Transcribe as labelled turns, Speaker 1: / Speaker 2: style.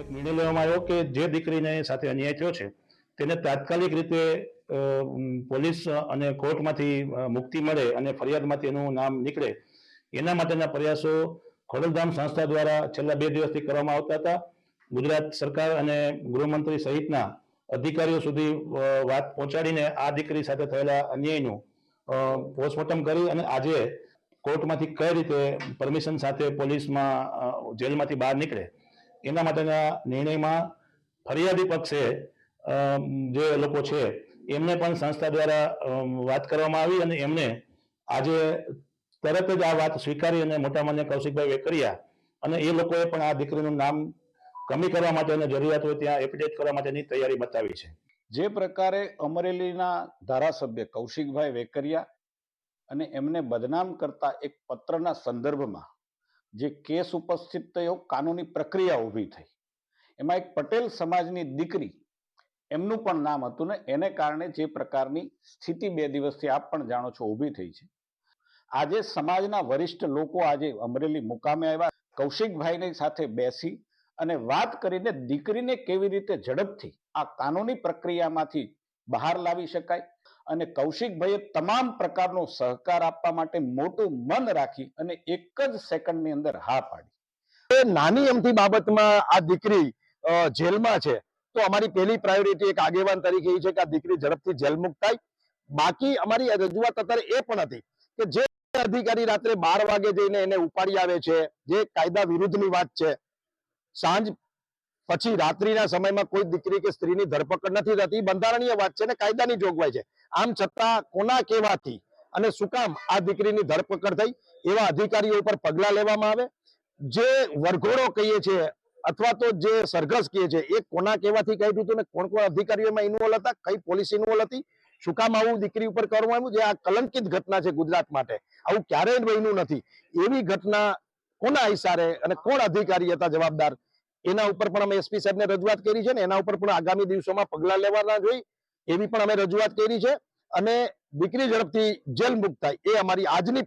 Speaker 1: એક નિર્ણય લેવામાં આવ્યો કે જે દીકરીને સાથે અન્યાય થયો છે, તેને તાત્કાલિક રીતે પોલીસ અને કોર્ટમાંથી મુક્તિ મળે અને ફરિયાદમાંથી એનું નામ નીકળે, એના માટેના પ્રયાસો ખોડલધામ સંસ્થા દ્વારા છેલ્લા બે દિવસથી કરવામાં આવતા હતા. ગુજરાત સરકાર અને ગૃહમંત્રી સહિતના અધિકારીઓ સુધી વાત પહોંચાડીને આ દીકરી સાથે થયેલા અન્યાયનું પોસ્ટમોર્ટમ કરી અને આજે કોર્ટમાંથી કઈ રીતે પરમિશન સાથે પોલીસમાં જેલમાંથી બહાર નીકળે એના માટેના નિર્ણયમાં ફરિયાદી પક્ષે જે લોકો છે, એમને પણ સંસ્થા દ્વારા વાત કરવામાં આવી અને એમને આજે તરત જ આ વાત સ્વીકારી અને મોટા માન્ય કૌશિકભાઈ વેકરિયા અને એ લોકોએ પણ આ દીકરીનું નામ કમી કરવા માટે અને જરૂરિયાત હોય ત્યાં એપ્રિટેટ કરવા માટેની તૈયારી બતાવી છે.
Speaker 2: જે પ્રકારે અમરેલીના ધારાસભ્ય કૌશિકભાઈ વેકરિયા અને એમને બદનામ કરતા એક પત્રના સંદર્ભમાં જે કેસ ઉપસ્થિત થયો, કાનૂની પ્રક્રિયા ઊભી થઈ. એમાં એક પટેલ સમાજની દીકરી, એમનું પણ નામ હતું ને, એને કારણે જે પ્રકારની સ્થિતિ બે દિવસથી આપ પણ જાણો છો ઊભી થઈ છે. આજે સમાજના વરિષ્ઠ લોકો આજે અમરેલી મુકામે આવ્યા. કૌશિકભાઈની સાથે બેસી અને વાત કરીને દીકરીને કેવી રીતે ઝડપથી આ કાનૂની પ્રક્રિયામાંથી બહાર લાવી શકાય અને કૌશિકભાઈએ તમામ પ્રકારનો સહકાર આપવા માટે મોટું મન રાખી અને એક જ સેકન્ડની અંદર હા પાડી.
Speaker 3: એ નાની અમથી બાબતમાં આ દીકરી જેલમાં છે. તો અમારી પહેલી પ્રાયોરિટી એક આગેવાન તરીકે એ છે કે આ દીકરી ઝડપથી જેલ મુક્ત બાકી અમારી રજૂઆત અત્યારે એ પણ હતી કે જે અધિકારી રાત્રે બાર વાગે જઈને એને ઉપાડી આવે છે, જે કાયદા વિરુદ્ધની વાત છે, સાંજ પછી રાત્રિના સમયમાં કોઈ દીકરી કે સ્ત્રીની ધરપકડ નથી થતી. બંધારણીય વાત છે ને, કાયદાની જોગવાઈ છે. આમ છતાં કોના કહેવાથી અને શું કામ આ દીકરીની ધરપકડ થઈ એવા અધિકારીઓ ઉપર પગલા લેવામાં આવે? જે વરઘોડો કહીએ છીએ અથવા તો જે સરઘસ કહીએ છીએ એ કોના કહેવાથી કાઢ્યું હતું ને? કોણ કોણ અધિકારીઓમાં ઇન્વોલ્વ હતા? કઈ પોલીસ ઇન્વોલ્વ હતી? શું કામ આવું દીકરી ઉપર કરવામાં આવ્યું? જે આ કલંકિત ઘટના છે ગુજરાત માટે. આવું ક્યારેય બન્યું નથી. એવી ઘટના કોના ઇશારે અને કોણ અધિકારી હતા? જવાબદાર એના ઉપર પણ અમે એસપી સાહેબને રજૂઆત કરી છે ને એના ઉપર પણ આગામી દિવસોમાં પગલા લેવાના જોઈ એવી પણ અમે રજૂઆત કરી છે. અને દીકરી ઝડપથી જેલ મુક્ત થાય એ અમારી આજની